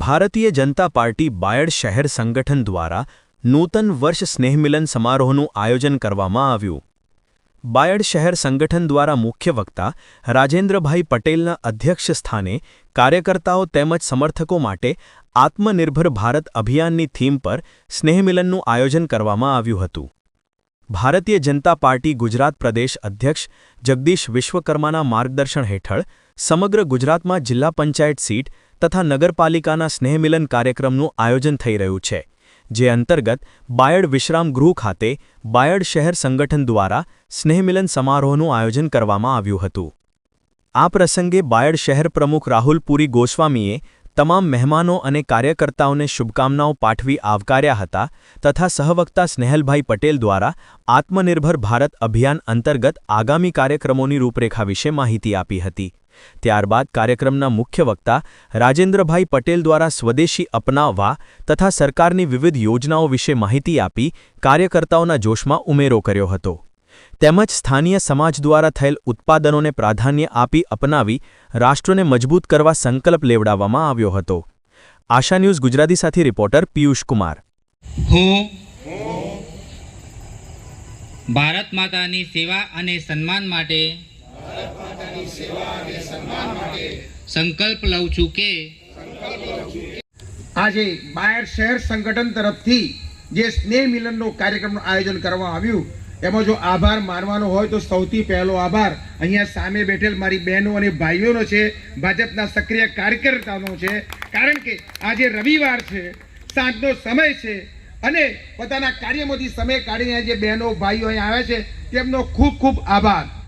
Bharatiya Janata party Bayad શહેર સંગઠન દ્વારા નૂતન વર્ષ સ્નેહમિલન સમારોહનું આયોજન કરવામાં આવ્યું. બાયડ શહેર સંગઠન દ્વારા મુખ્ય વક્તા રાજેન્દ્રભાઈ પટેલના અધ્યક્ષ સ્થાને કાર્યકર્તાઓ તેમજ સમર્થકો માટે આત્મનિર્ભર ભારત અભિયાનની થીમ પર સ્નેહમિલનનું આયોજન કરવામાં આવ્યું હતું. ભારતીય જનતા પાર્ટી ગુજરાત પ્રદેશ અધ્યક્ષ જગદીશ વિશ્વકર્માના માર્ગદર્શન હેઠળ સમગ્ર ગુજરાતમાં જિલ્લા પંચાયત સીટ તથા નગરપાલિકાના સ્નેહમિલન કાર્યક્રમનું આયોજન થઈ રહ્યું છે, જે અંતર્ગત બાયડ વિશ્રામ ગૃહ ખાતે બાયડ શહેર સંગઠન દ્વારા સ્નેહમિલન સમારોહનું આયોજન કરવામાં આવ્યું હતું. આ પ્રસંગે બાયડ શહેર પ્રમુખ રાહુલ પુરી ગોસ્વામીએ તમામ મહેમાનો અને કાર્યકર્તાઓને શુભકામનાઓ પાઠવી આવકાર્યા હતા તથા સહવક્તા સ્નેહલભાઈ પટેલ દ્વારા આત્મનિર્ભર ભારત અભિયાન અંતર્ગત આગામી કાર્યક્રમોની રૂપરેખા વિશે માહિતી આપી હતી. ત્યારબાદ કાર્યક્રમના મુખ્ય વક્તા રાજેન્દ્રભાઈ પટેલ દ્વારા સ્વદેશી અપનાવવા તથા સરકારની વિવિધ યોજનાઓ વિશે માહિતી આપી કાર્યકર્તાઓના જોશમાં ઉમેરો કર્યો હતો. તેમજ સ્થાનીય સમાજ દ્વારા થયેલ ઉત્પાદનોને પ્રાધાન્ય આપી અપનાવી રાષ્ટ્રને મજબૂત કરવા સંકલ્પ લેવડાવવામાં આવ્યો હતો. આશા ન્યૂઝ ગુજરાતી સાથી રિપોર્ટર પિયુષ કુમાર. હું ભારત માતાની સેવા અને સન્માન માટે સંકલ્પ લઉં છું કે આજે બાયર શહેર સંગઠન તરફથી જે સ્નેહ મિલનનો કાર્યક્રમનું આયોજન કરવામાં આવ્યું એમાં જો આભાર માનવાનો હોય તો સૌથી પહેલો આભાર. અહીંયા સામે બેઠેલ મારી બહેનો અને ભાઈઓનો છે. ભાજપના સક્રિય કાર્યકર્તાનો છે. કારણ કે આજે રવિવાર છે. સાંજનો સમય છે. અને પોતાના કાર્યમાંથી સમય કાઢીને જે બહેનો, ભાઈઓ અહીં આવ્યા છે. તેમનો ખૂબ ખૂબ આભાર.